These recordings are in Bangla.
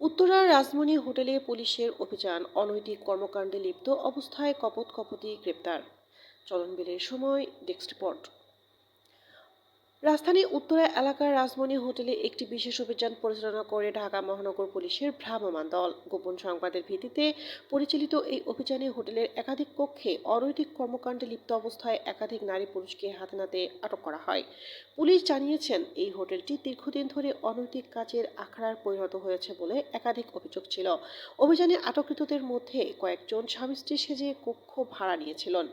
উত্তরার রাজমণি হোটেলে পুলিশের অভিযান, অনৈতিক কর্মকাণ্ডে লিপ্ত অবস্থায় কপত কপতি গ্রেপ্তার। চলনবিলের সময়, ডেস্ক রিপোর্ট। রাজধানী উত্তরা এলাকার রাজমণি হোটেলে একটি বিশেষ অভিযান পরিচালনা করে ঢাকা মহানগর পুলিশের ভ্রাম্যমাণ দল। গোপন সংবাদের ভিত্তিতে পরিচালিত এই অভিযানে হোটেলের একাধিক কক্ষে অনৈতিক কর্মকাণ্ডে লিপ্ত অবস্থায় একাধিক নারী পুরুষকে হাতে নাতে আটক করা হয়। পুলিশ জানিয়েছেন, এই হোটেলটি দীর্ঘদিন ধরে অনৈতিক কাজের আখড়ার পরিণত হয়েছে বলে একাধিক অভিযোগ ছিল। অভিযানে আটককৃতদের মধ্যে কয়েকজন স্বামী স্ত্রী সেজে কক্ষ ভাড়া নিয়েছিলেন।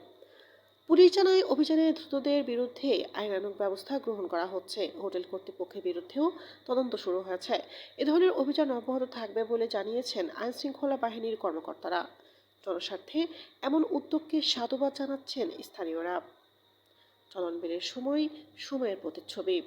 পুলিশ জানায়, অভিযানে ধৃতদের বিরুদ্ধে আইনানুক ব্যবস্থা গ্রহণ করা হচ্ছে। হোটেল কর্তৃপক্ষের বিরুদ্ধেও তদন্ত শুরু হয়েছে। এ ধরনের অভিযান অব্যাহত থাকবে বলে জানিয়েছেন আইনশৃঙ্খলা বাহিনীর কর্মকর্তারা। জনস্বার্থে এমন উদ্যোগকে সাধুবাদ জানাচ্ছেন স্থানীয়রা। চলনবিলের সময়, সময়ের প্রতিচ্ছবি।